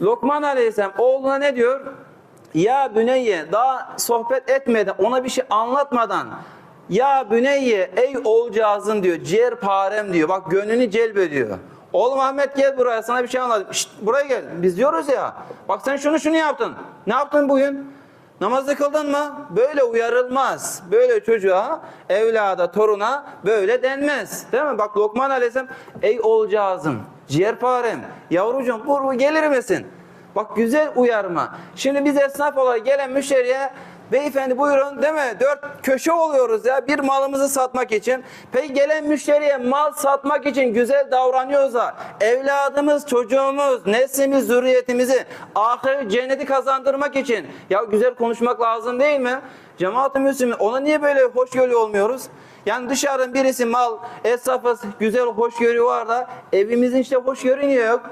Lokman Aleyhisselam oğluna ne diyor? Ya Büneyye daha sohbet etmeden ona bir şey anlatmadan ya Büneyye ey oğulcağızın diyor ciğerparem diyor bak gönlünü celbediyor. Oğlum Ahmet gel buraya sana bir şey anlatayım. Şşt, buraya gel biz diyoruz ya bak sen şunu şunu yaptın. Ne yaptın bugün? Namazı kıldın mı? Böyle uyarılmaz. Böyle çocuğa, evlada, toruna böyle denmez. Değil mi? Bak Lokman Aleyhisselam ey oğulcağızım, ciğerparem, yavrucuğum vur gelir misin? Bak güzel uyarma. Şimdi biz esnaf olarak gelen müşteriye beyefendi buyurun değil mi? Dört köşe oluyoruz ya bir malımızı satmak için. Peki gelen müşteriye mal satmak için güzel davranıyorsa evladımız, çocuğumuz, neslimiz, zürriyetimizi ahiret cenneti kazandırmak için ya güzel konuşmak lazım değil mi? Cemaat-ı Müslümin ona niye böyle hoşgörülü olmuyoruz? Yani dışarıdan birisi mal, esnafı güzel hoşgörü var da evimizin işte hoşgörü niye yok?